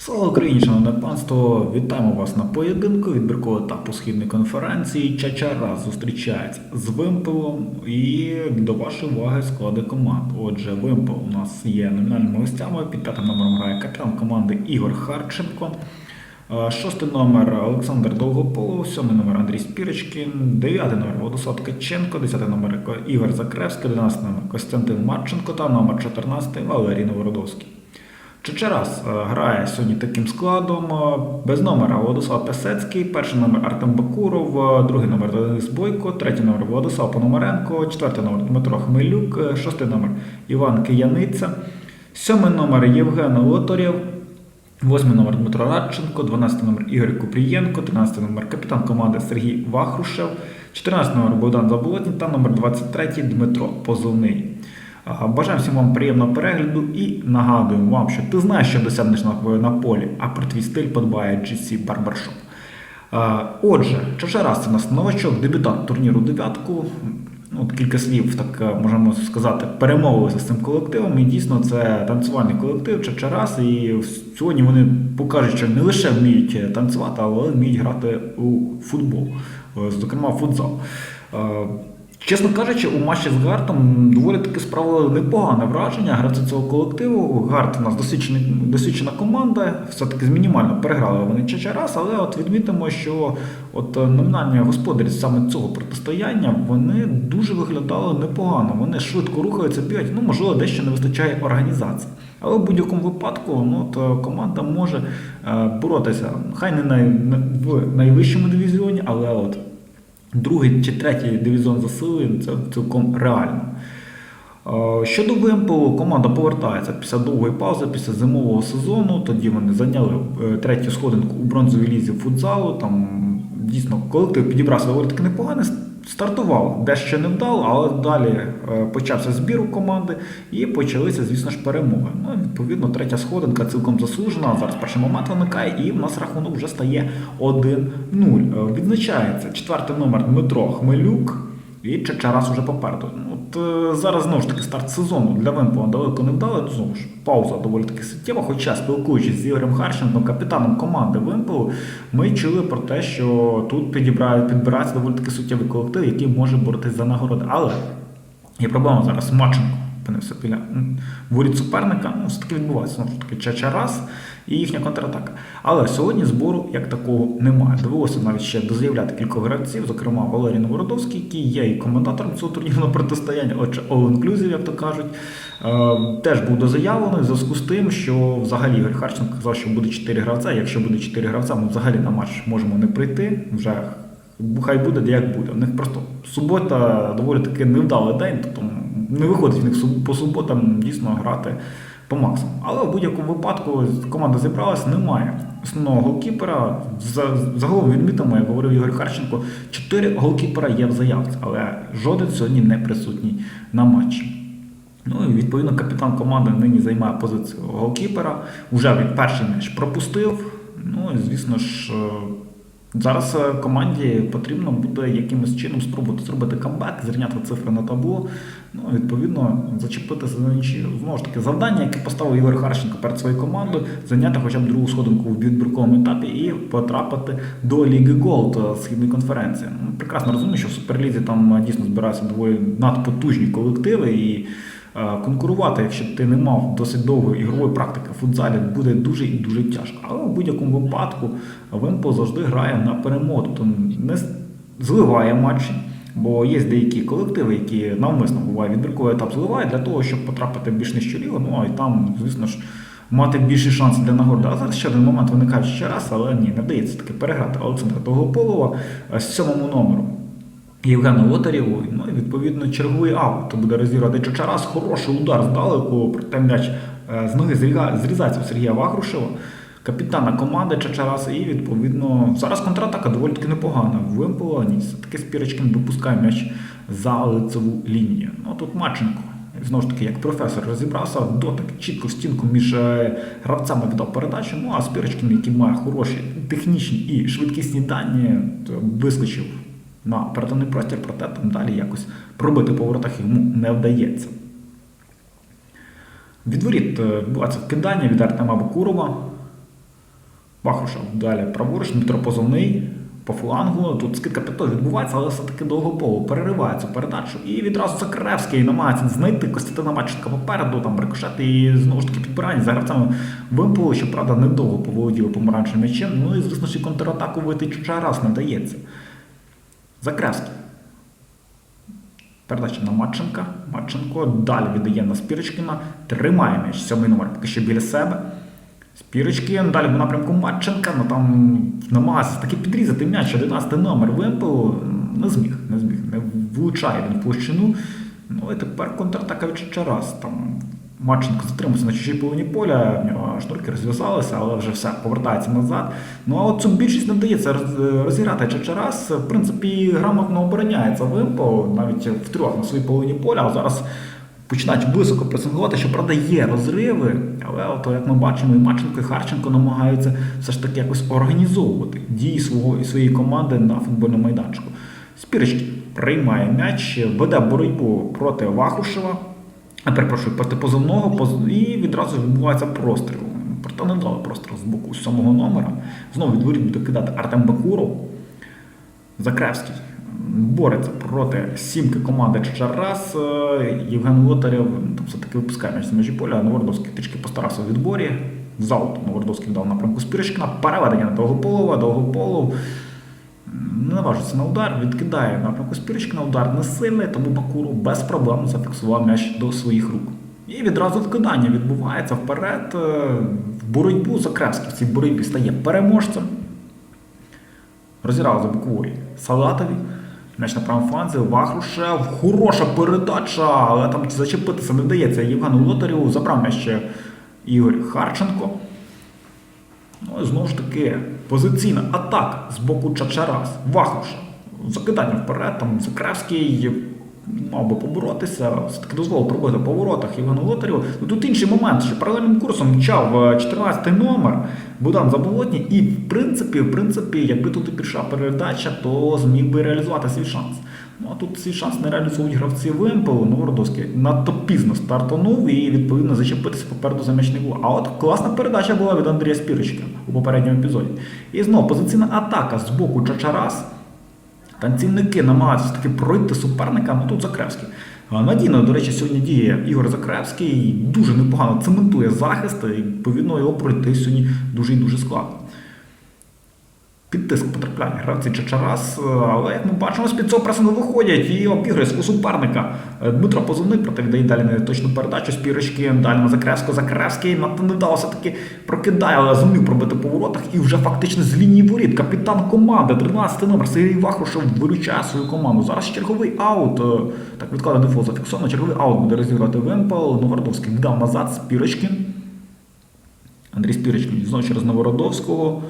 Слава Україні, шановне панство! Вітаємо вас на поєдинку відбіркового етапу східної конференції. Чачара зустрічається з Вимпелом і до вашої уваги склади команд. Отже, Вимпел у нас є номінальними гостями. Під п'ятим номером грає капітан команди Ігор Харченко. Е, Шостий номер Олександр Довгополов, сьомий номер Андрій Спірочкін, дев'ятий номер Владислав Ткаченко, десятий номер Ігор Закревський, 11 номер Костянтин Марченко та номер 14 Валерій Новородовський. Чечерас е, грає сьогодні таким складом. е, Без номера Владислав Песецький, перший номер Артем Бакуров, другий номер Денис Бойко, третій номер Владислав Пономаренко, четвертий номер Дмитро Хмелюк, шостий номер Іван Кияниця, сьомий номер Євген Лоторєв, восьмий номер Дмитро Радченко, 12 номер Ігор Купрієнко, 13 номер капітан команди Сергій Вахрушев, 14 номер Богдан Заболотній та номер 23 Дмитро Позовний. Бажаю всім вам приємного перегляду і нагадуємо вам, що ти знаєш, що досягнеш на, полі, а про твій стиль подбає GC Barbershop. Отже, раз це нас новачок, дебютант турніру дев'ятку. Ну, кілька слів, так е, можемо сказати, перемовилися з цим колективом. І дійсно це танцювальний колектив Чачарас. І сьогодні вони покажуть, що не лише вміють е, танцювати, але вміють грати у футбол, е, зокрема футзал. Чесно кажучи, у матчі з Гартом доволі таки справили непогане враження гравці цього колективу. Гарт у нас досвідчена, досвідчена команда, все-таки мінімально переграли вони Чачарас, але от відмітимо, що от е, номінальні господарі саме цього протистояння вони дуже виглядали непогано. Вони швидко рухаються, бігають, ну можливо, дещо не вистачає організації. Але в будь-якому випадку ну, от, е, команда може е, боротися, хай не най, в найвищому дивізіоні, але от другий чи третій дивізіон за силою це цілком реально. Щодо ВМПО, команда повертається після довгої паузи, після зимового сезону. Тоді вони зайняли е, третю сходинку у бронзовій лізі футзалу. Там дійсно колектив підібрався доволі таки непогано. Стартував дещо невдало, але далі е, почався збір у команди і почалися, звісно ж, перемоги. Ну, відповідно, третя сходинка цілком заслужена. Зараз перший момент виникає, і в нас рахунок вже стає 1-0. Е, Відзначається четвертий номер Дмитро Хмелюк. І Чачарас уже попереду. От е, зараз знову ж таки старт сезону для Вемпова далеко не вдали. Знову ж пауза доволі таки суттєва. Хоча спілкуючись з Ігорем Харченком, капітаном команди Вемпелу, ми чули про те, що тут підбирається доволі таки суттєвий колектив, який може боротись за нагороди. Але є проблема зараз. Марченко опинився біля воріт суперника. Ну, все таки відбувається знову ж таки Чачарас і їхня контратака. Але сьогодні збору як такого немає. Довелося навіть ще дозаявляти кількох гравців, зокрема Валерій Новородовський, який є і коментатором цього турнірного протистояння, отже, all inclusive, як то кажуть. Е, теж був дозаявлений в зв'язку з тим, що взагалі Ігор Харченко казав, що буде 4 гравця. Якщо буде 4 гравця, ми взагалі на матч можемо не прийти. Вже хай буде, як буде. У них просто субота доволі таки невдалий день, тобто не виходить в них по суботам дійсно грати по максимуму. Але в будь-якому випадку команда зібралася, немає основного голкіпера. За- Загалом відмітимо, як говорив Ігор Харченко, чотири голкіпера є в заявці, але жоден сьогодні не присутній на матчі. Ну і відповідно капітан команди нині займає позицію голкіпера. Уже він перший м'яч пропустив. Ну і звісно ж. Зараз е, команді потрібно буде якимось чином спробувати зробити камбек, зрівняти цифри на табло, ну відповідно зачепитися за інші знову ж таки завдання, яке поставив Ігор Харченко перед своєю командою, зайняти хоча б другу сходинку в відбірковому етапі і потрапити до Ліги Голд е, східної конференції. Ну, прекрасно розумію, що в Суперлізі там е, дійсно збираються доволі надпотужні колективи і. Е, Конкурувати, якщо ти не мав досить довгої ігрової практики в футзалі, буде дуже і дуже тяжко. Але в будь-якому випадку Вимпо завжди грає на перемогу, тобто не зливає матчі. Бо є деякі колективи, які навмисно буває відбірковий етап зливають для того, щоб потрапити більш нижчу лігу. Ну а і там, звісно ж, мати більші шанси для нагороди. А зараз ще один момент виникає ще раз, але ні, не вдається таки переграти Олександра Довгополова з сьомому номеру. Євгену Лотарєву. Ну і відповідно черговий аут буде розіграти Чачарас. Хороший удар здалеку, проте м'яч е, з ноги зрізається у Сергія Вахрушева, капітана команди Чачараса. І відповідно зараз контратака доволі таки непогана. Вимпела, ні, все-таки Спірочкин допускає м'яч за лицеву лінію. Ну тут Марченко. Знову ж таки, як професор розібрався, дотик чітко в стінку між е, гравцями віддав передачу. Ну а Спірочкин, який має хороші технічні і швидкісні дані, вискочив на перетинний простір, проте там далі якось пробити по воротах йому не вдається. Від воріт е, відбувається вкидання від Артема Бакурова. Вахрушев далі праворуч, Дмитро Позовний по флангу. Тут скидка п'ятої відбувається, але все-таки довгополо перериває цю передачу. І відразу Закревський намагається знайти Костянтина Маченка попереду, там рикошет і знову ж таки підбирання за гравцями вимпело, що правда недовго поволоділи помаранчевим м'ячем. Ну і звісно, що контратаку вийти чужа раз не дається. Закревський. Передача на Матченка. Матченко далі віддає на Спірочкіна. Тримає м'яч. Сьомий номер поки що біля себе. Спірочкін далі в напрямку Матченка. Ну там намагався таки підрізати м'яч. 11 номер вимпел. Не зміг, не зміг. Не влучає він в площину. Ну і тепер контратака від Чачарас. Там Марченко затримався на чужій половині поля, в нього шнурки розв'язалися, але вже все повертається назад. Ну а цю більшість не вдається розіграти Чачарас. В принципі, грамотно обороняється Вимпо, навіть в трьох на своїй половині поля, а зараз починають високо пресингувати, що правда є розриви, але от, як ми бачимо, і Марченко, і Харченко намагаються все ж таки якось організовувати дії свого і своєї команди на футбольному майданчику. Спірочки приймає м'яч, веде боротьбу проти Вахушева. Я перепрошую, проти позовного і відразу відбувається простріл. Проте не дали простріл з боку сьомого номера. Знову від воріт буде кидати Артем Бакуров. Закревський бореться проти сімки команди Чарас. Євген Лотарєв все-таки випускає з межі поля. Новородовський трішки постарався у відборі. Залт Новородовський дав напрямку Спірочкина. Переведення на Довгополова. Довгополов не наважиться на удар, відкидає напрямку Спірочкина. Удар не сильний, тому Бакуров без проблем зафіксував м'яч до своїх рук. І відразу вкидання відбувається вперед. е, В боротьбу Закревський в цій боротьбі стає переможцем. Розіграв за бокової Салатові. М'яч на правому фланзі, Вахрушев. Хороша передача, але там зачепитися не вдається Євгену Лотарєву. Забрав м'яч ще Ігор Харченко. Ну і знову ж таки, позиційна атака з боку Чачарас, Вахруша. Закидання вперед, там Закревський мав би поборотися, все-таки дозволив пробити по воротах Євгену Лотарєву. Ну, Тут інший момент, що паралельним курсом мчав 14-й номер Богдан Заболотній, і в принципі, в принципі, якби тут і пішла передача, то зміг би реалізувати свій шанс. Ну а тут свій шанс не реалізують гравці Вимпелу, Новородовський надто пізно стартанув і відповідно зачепитися попереду за м'яч не було. А от класна передача була від Андрія Спірочка у попередньому епізоді. І знову позиційна атака з боку Чачарас. Танцівники намагаються таки пройти суперника, ну тут Закревський. Надійно, до речі, сьогодні діє Ігор Закревський, дуже непогано цементує захист, і відповідно його пройти сьогодні дуже і дуже складно. Під тиск потрапляють гравці Чачарас, але як ми бачимо, з-під цього пресингу виходять і обігрує свого суперника. Е, Дмитро Позовник, проте віддає далі на точну передачу спірочки, далі на Закревського. Закревський надто не вдалося таки прокидає, але зумів пробити по воротах і вже фактично з лінії воріт. Капітан команди, 13 номер Сергій Вахрушев виручає свою команду. Зараз черговий аут. е, Так, відкладе дефолт зафіксовано. Черговий аут буде розіграти Вемпел. Новородовський вдав назад Спірочкин. Андрій Спірочкин знову через Новородовського.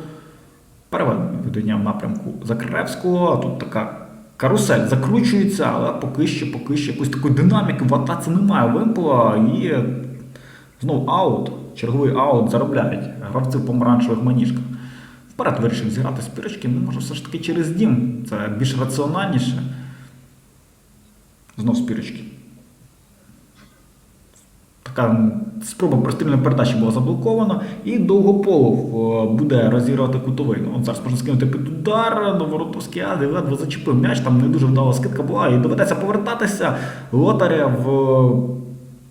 Переведення видання в напрямку Закревського. Тут така карусель закручується, але поки що, поки що якоїсь такої динаміки в атаці немає Вемпела. І знову аут, черговий аут заробляють гравці в помаранчевих маніжках. Вперед вирішив зіграти Спірочкин, ну може все ж таки через дім. Це більш раціональніше. Знов Спірочкин. Така спроба прострільної передачі була заблокована, і Довгополов е, буде розігрувати кутовий. Ну, зараз можна скинути під удар, Новоротовський Ади ледве зачепив м'яч, там не дуже вдала скидка була, і доведеться повертатися. Лотарєв е,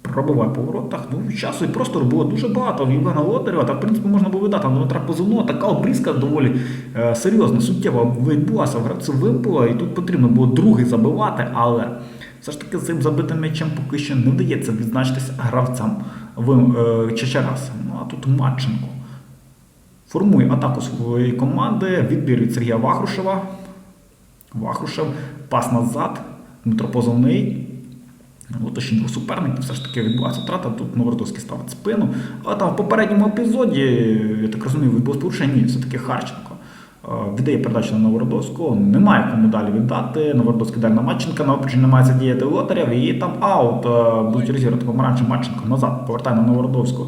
пробиває по воротах. Ну, часу і простору було дуже багато в Євгена Лотарєва, та в принципі можна було видати на Дмитра Позивного. Така обрізка доволі е, серйозна, суттєва відбулася в гравцю випила, і тут потрібно було другий забивати, але. Все ж таки цим забитим м'ячем поки що не вдається відзначитися гравцям е, Чечераса. Ну а тут Матченко формує атаку своєї команди, відбір від Сергія Вахрушева. Вахрушев пас назад, Дмитро Позовний. Уточніть двох суперників, все ж таки відбувається втрата. Тут Новородовський ставить спину. Але там в попередньому епізоді, я так розумію, відбулось порушення, ні, все-таки Харченко. Е, Віддає передачу на Новородоску, немає кому далі віддати. Новородовський далі на Матченка, на опричі намагається діяти Лотарєв, і там аут е, будуть розіграти помаранче Матченко назад, повертає на Новородовську.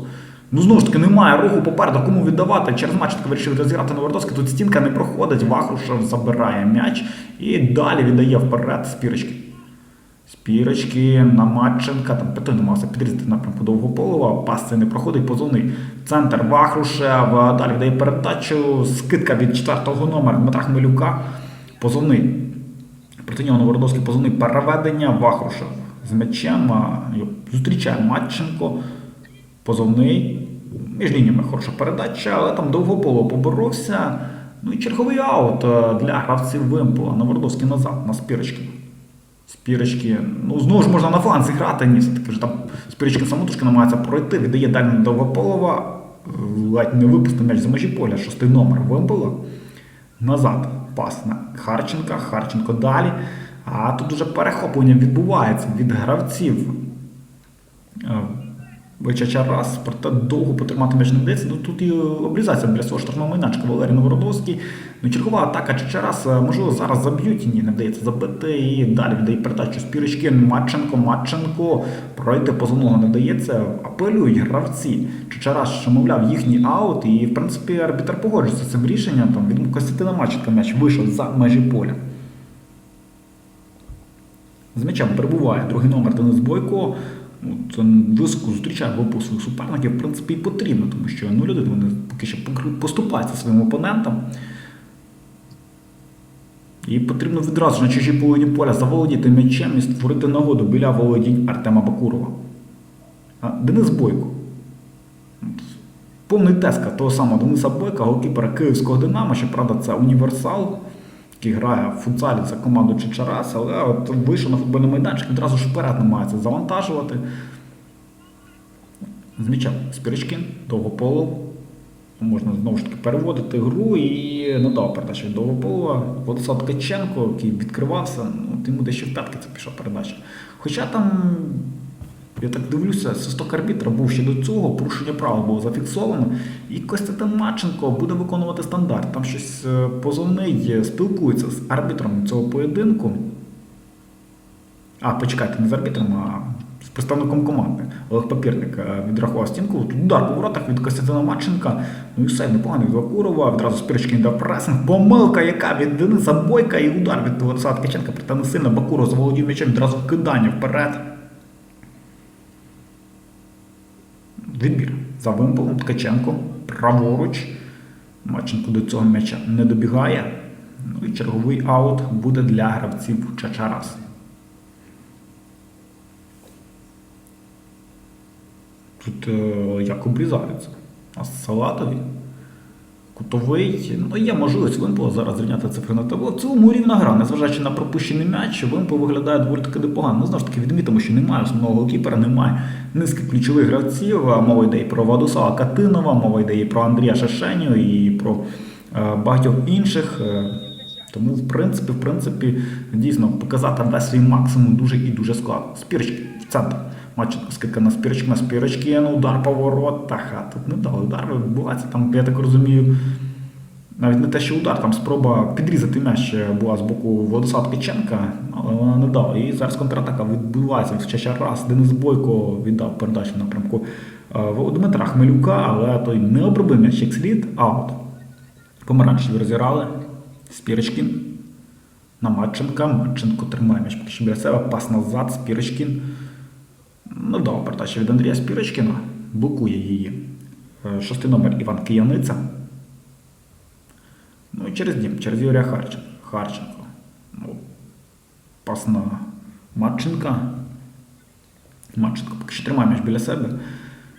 Ну знову ж таки, немає руху попереду, кому віддавати. Через Матченко вирішив розіграти Новородовський. Тут стінка не проходить, Вахрушев забирає м'яч і далі віддає вперед спірочки. Спірочки на Матченка, там Петро намагався підрізати напрямку довгополова, пас цей не проходить, позовний центр Вахрушев, далі віддає передачу, скидка від четвертого номера Дмитра Хмелюка, позовний. Проти нього Новородовський позовний переведення, Вахрушев з м'ячем, зустрічає Матченко, позовний. Між лініями хороша передача, але там довгополо поборовся. Ну і черговий аут для гравців Вимпола. Новородовський назад на спірочки. Спірочки, ну знову ж можна на фланг грати, ні, все-таки вже там спірочки самотужки намагається пройти, віддає далі на Довгополова, ледь не випустив м'яч за межі поля, шостий номер вимпела. Назад пас на Харченка, Харченко далі. А тут уже перехоплення відбувається від гравців. Вичача раз, проте довго потримати м'яч не вдається. Ну тут і обрізається біля свого штрафного майданчика Валерій Новородовський. Ну, чергова атака Чачарас, можливо, зараз заб'ють. Ні, не вдається забити. І далі віддає передачу Спірочки. Матченко, Матченко. Пройти позовного не вдається. Апелюють гравці. Чачарас, що мовляв, їхній аут. І, в принципі, арбітр погоджується з цим рішенням. Там від Костянтина Матченка м'яч вийшов за межі поля. З м'ячем перебуває другий номер Денис Бойко. Ну, Це високо зустрічає групу своїх суперників, в принципі, і потрібно, тому що ну, люди вони поки що поступаються своїм опонентам. І потрібно відразу на чужій половині поля заволодіти м'ячем і створити нагоду біля володінь Артема Бакурова. А Денис Бойко. Повний теска того самого Дениса Бойка, голкіпера Київського Динамо, щоправда, це універсал, який грає в футзалі за команду Чечарас, але от вийшов на футбольний майданчик, відразу ж вперед намагається завантажувати. З м'ячем Спіричкин, Довгополов. Можна знову ж таки переводити гру і надав передачу від Довгополова. Владислав Ткаченко, який відкривався, ну, йому дещо в п'ятки це пішла передача. Хоча там, я так дивлюся, свисток арбітра був ще до цього, порушення права було зафіксовано. І Костянтин Марченко буде виконувати стандарт. Там щось е, позовний спілкується з арбітром цього поєдинку. А, почекайте, не з арбітром, а з представником команди. Олег Папірник е, відрахував стінку. Тут удар по воротах від Костянтина Марченка. Ну і все, непоганий від Вакурова. Відразу Спірочки дав пресинг. Помилка, яка від Дениса Бойка і удар від Владислава Ткаченка. Проте не сильно Бакуров заволодів м'ячем, відразу вкидання вперед. Відбір за вимполом Ткаченко. Праворуч. Маченко до цього м'яча не добігає. Ну і черговий аут буде для гравців Чачарас. Тут е, як обрізаються. А салатові, кутовий. Ну, є можливість Вимпела зараз зрівняти цифри на табло. В цілому рівна гра, незважаючи на пропущений м'яч, Вимпел виглядає доволі таки непогано. Ну, знову ж таки, відмітимо, що немає основного голкіпера, немає низки ключових гравців. Мова йде і про Владислава Катинова, мова йде і про Андрія Шашеню, і про е, багатьох інших. Е, тому, в принципі, в принципі, дійсно показати весь свій максимум дуже і дуже складно. Спірочки в центр. Матченко скидка на спірочки, на спірочки, ну удар по воротах, а тут не дали удар, відбувається там, я так розумію, навіть не те, що удар, там спроба підрізати м'яч була з боку Владислава Ткаченка, але вона не дала. І зараз контратака відбувається в ще раз. Денис Бойко віддав передачу в напрямку е, Дмитра Хмелюка, але той не обробив м'яч як слід, аут. Помаранчеві розіграли. Спірочкін на Матченка. Матченко тримає м'яч поки що біля себе. Пас назад. Спірочкін. Ну, дав передача від Андрія Спірочкіна. Блокує її. Е, Шостий номер Іван Кияниця. Ну і через дім, через Юрія Харченка. Харченко. Ну, пас на Матченка. Поки що тримає м'яч біля себе.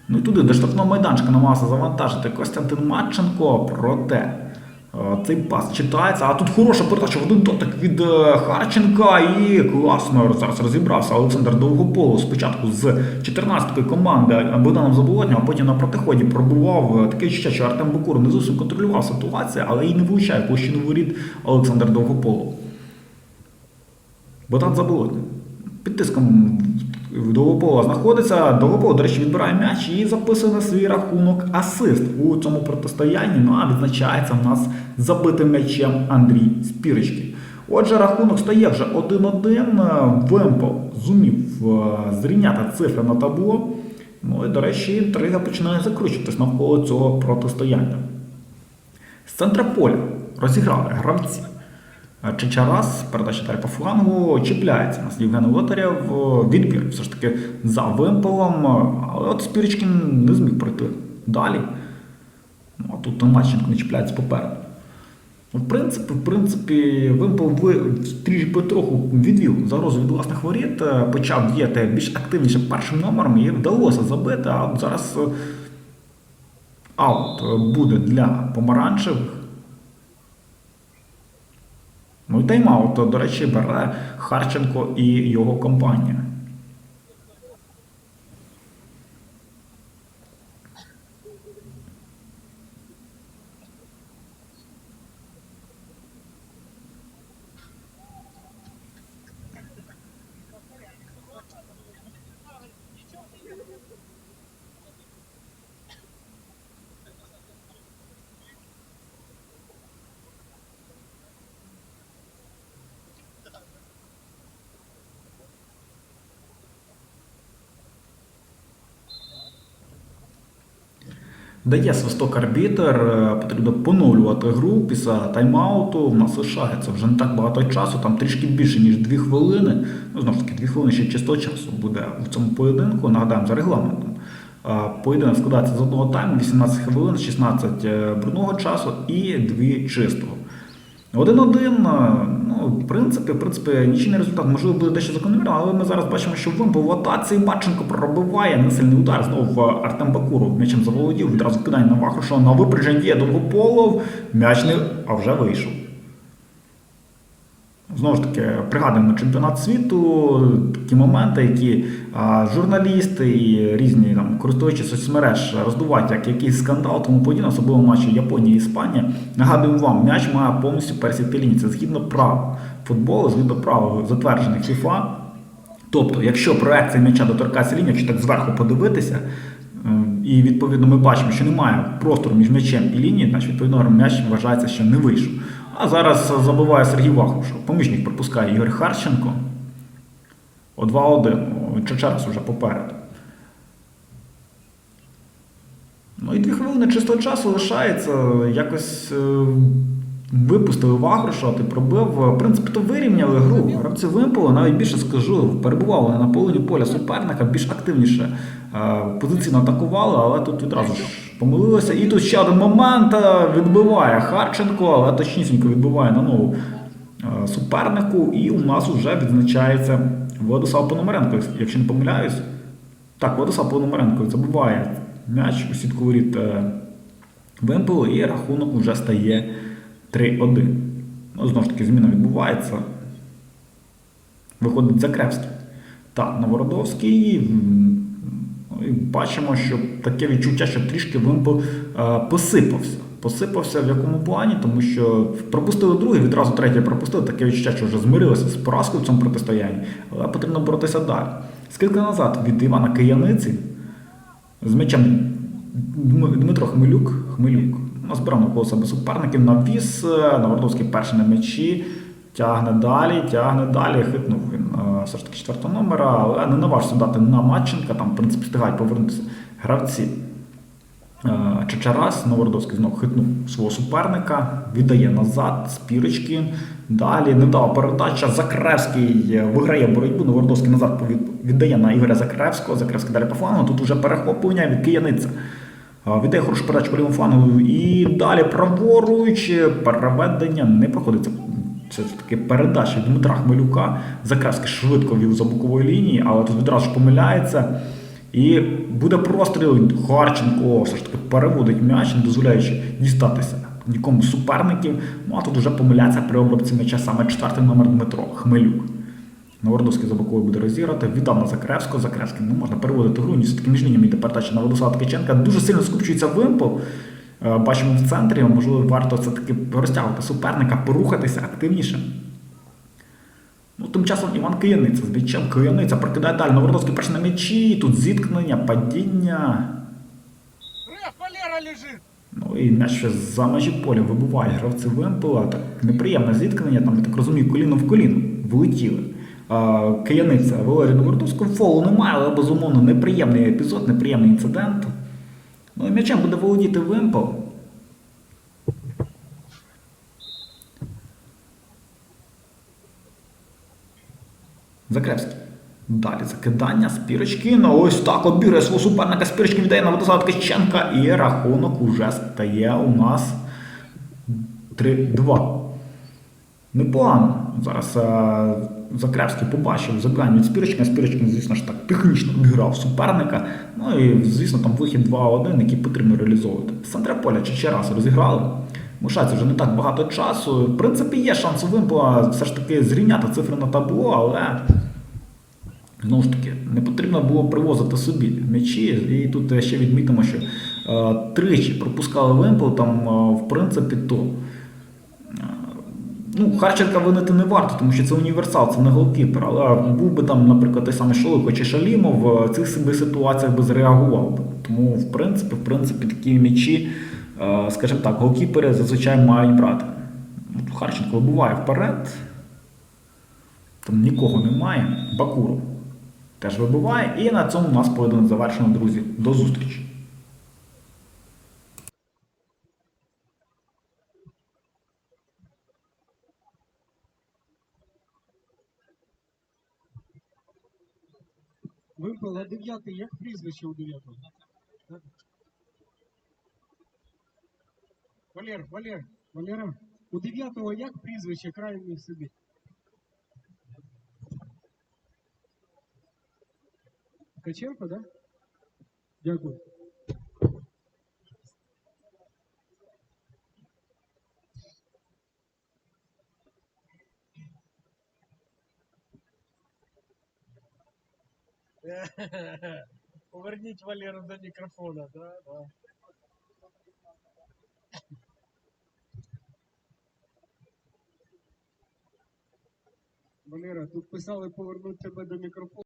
Ну і туди до штрафного майданчика намагався завантажити Костянтин Матченко, проте цей пас читається, а тут хороша передача один дотик від е, Харченка і класно зараз розібрався Олександр Довгополов спочатку з 14-ї команди Богданом Заболотнім, а потім на протиході пробував е, таке відчуття, що Артем Букур не зовсім контролював ситуацію, але і не влучає площину воріт Олександр Довгополов. Богдан Заболотний. Під тиском Довгопола знаходиться. Довгопола, до речі, відбирає м'яч і записує на свій рахунок асист у цьому протистоянні. Ну а відзначається в нас забитим м'ячем Андрій Спірички. Отже, рахунок стає вже 1-1. Вемпо зумів е, зрівняти цифри на табло. Ну і, до речі, інтрига починає закручуватись навколо цього протистояння. З центра поля розіграли гравці. Чечарас, передача далі по флангу, чіпляється нас Євген Лотарєв, відбір все ж таки за вимпелом, але от Спірічкін не зміг пройти далі. Ну, а тут Томаченко не чіпляється попереду. Ну, В принципі, в принципі, вимпел ви трішки потроху відвів загрозу від власних воріт, е, почав діяти більш активніше першим номером і вдалося забити, а от зараз е, аут буде для помаранчевих. Ну і тайм-аут, до речі, бере Харченко і його компанія. Дає свисток арбітер, е, потрібно поновлювати гру після тайм-ауту. У нас лишається вже не так багато часу, там трішки більше, ніж 2 хвилини. Ну, знову ж таки, 2 хвилини ще чистого часу буде в цьому поєдинку. Нагадаємо за регламентом. Е, Поєдинок складається з одного тайму, 18 хвилин, 16 е, брудного часу і 2 чистого. Один-один, ну, в принципі, в принципі, нічийний результат можливо буде дещо закономірно, але ми зараз бачимо, що вимпу в атаці Марченко пробиває несильний удар. Знову Артем Бакуров м'ячем заволодів, відразу кидає на Вахруша, на випередження є довгополов, м'яч не, а вже вийшов. Знову ж таки, пригадуємо чемпіонат світу, такі моменти, які журналісти і різні там, користувачі соцмереж роздувають як якийсь скандал, тому подібне, особливо матчі Японія і Іспанія. Нагадую вам, м'яч має повністю пересікти лінії. Це згідно правил футболу, згідно правил затверджених FIFA. Тобто, якщо проекція м'яча доторкається лінії, якщо так зверху подивитися, е, і відповідно ми бачимо, що немає простору між м'ячем і лінією, значить відповідно м'яч вважається, що не вийшов. А зараз забиває Сергій Вахрушев. Помічник пропускає Ігор Харченко. О 2-1. Чечерас уже попереду. Ну і дві хвилини чистого часу лишається. Якось е, випустили Вагруша, ти пробив. В принципі, то вирівняли гру. Гравці вимпали, навіть більше скажу, перебували на половині поля суперника, більш активніше е, позиційно атакували, але тут відразу ж помилилися. І тут ще один момент е, відбиває Харченко, але точнісінько відбиває на нову е, супернику. І у нас вже відзначається Владислав Пономаренко, якщо не помиляюсь. Так, Владислав Пономаренко забиває м'яч у сітку воріт е, Вимпелу, і рахунок вже стає 3-1. Ну, знову ж таки, зміна відбувається. Виходить Закревський та Новородовський. І бачимо, що таке відчуття, що трішки Вимпел е, посипався. Посипався в якому плані, тому що пропустили другий, відразу третій пропустили. Таке відчуття, що вже змирилися з поразкою в цьому протистоянні, але потрібно боротися далі. Скільки назад від Івана Кияниці з м'ячем Дмитро Хмелюк. Хмелюк назбирав навколо себе суперників, навіс, Навардовський перший на м'ячі, тягне далі, тягне далі, хитнув він е, все ж таки четвертого номера, але не наважився дати на Матченка, там, в принципі, встигають повернутися гравці. Е, Чечарас, Новородовський знов хитнув свого суперника, віддає назад, спірочки. Далі невдала передача. Закревський е, виграє боротьбу. Новородовський назад віддає на Ігоря Закревського. Закревський далі по флангу. Тут уже перехоплення від кияниця. Віддає хорошу передачу по лівому флангу. І далі праворуч переведення не проходиться. Це ж таки передача Дмитра Хмелюка. Закревський швидко вів за бокової лінії, але тут відразу ж помиляється. І буде простріл. Харченко все ж таки переводить м'яч, не дозволяючи дістатися нікому суперників. Ну а тут вже помиляється при обробці м'яча саме четвертий номер Дмитро Хмелюк. Новородовський за боковою буде розіграти. Віддав на Закревського. Закревський не можна переводити гру. Ні, все-таки між лініями йде передача на Владислава Ткаченка. Дуже сильно скупчується вимпел. Е, Бачимо в центрі, можливо, варто все-таки розтягувати суперника, порухатися активніше. Ну, тим часом Іван Кияниця з м'ячем Кияниця прокидає далі Новородовський перший на м'ячі, тут зіткнення, падіння. Ну і м'яч ще за межі поля вибивають гравці Вемпела. Так неприємне зіткнення, там, я так розумію, коліно в коліно влетіли. А, Кияниця Валерій Новородовського фолу немає, але безумовно неприємний епізод, неприємний інцидент. Ну і м'ячем буде володіти Вемпел. Закревський. Далі закидання спірочки. Ну ось так обіграє свого суперника. Спірочки віддає на Владислава Ткаченка. І рахунок уже стає у нас 3-2. Непогано. Зараз е, Закревський побачив забрання від Спірочкина. Спірочкин, звісно ж так, технічно обіграв суперника. Ну і, звісно, там вихід 2-1, який потрібно реалізовувати. З центра поля ще раз розіграли. Мишається вже не так багато часу. В принципі, є шанс у все ж таки зрівняти цифри на табло, але знову ж таки не потрібно було привозити собі м'ячі. І тут ще відмітимо, що е, тричі пропускали Вимпел, там, е, в принципі, то. Е, Ну, Харченка винити не варто, тому що це універсал, це не голкіпер. Але був би там, наприклад, той самий Шолико чи Шалімов, в цих ситуаціях би зреагував. Тому, в принципі, в принципі, такі м'ячі, е, скажімо так, голкіпери зазвичай мають брати. Харченко вибуває вперед. Там нікого немає. Бакуров теж вибиває. І на цьому у нас поєдинок завершено, друзі. До зустрічі. Вимпел, а дев'ятий, як прізвище у дев'ятого? Так. Валер, Валер, Валера, у дев'ятого як прізвище крайній собі? Ткаченко, да? Дякую. Поверніть Валеру до мікрофона, да, да. Валера, тут писали повернути тебе до мікрофону.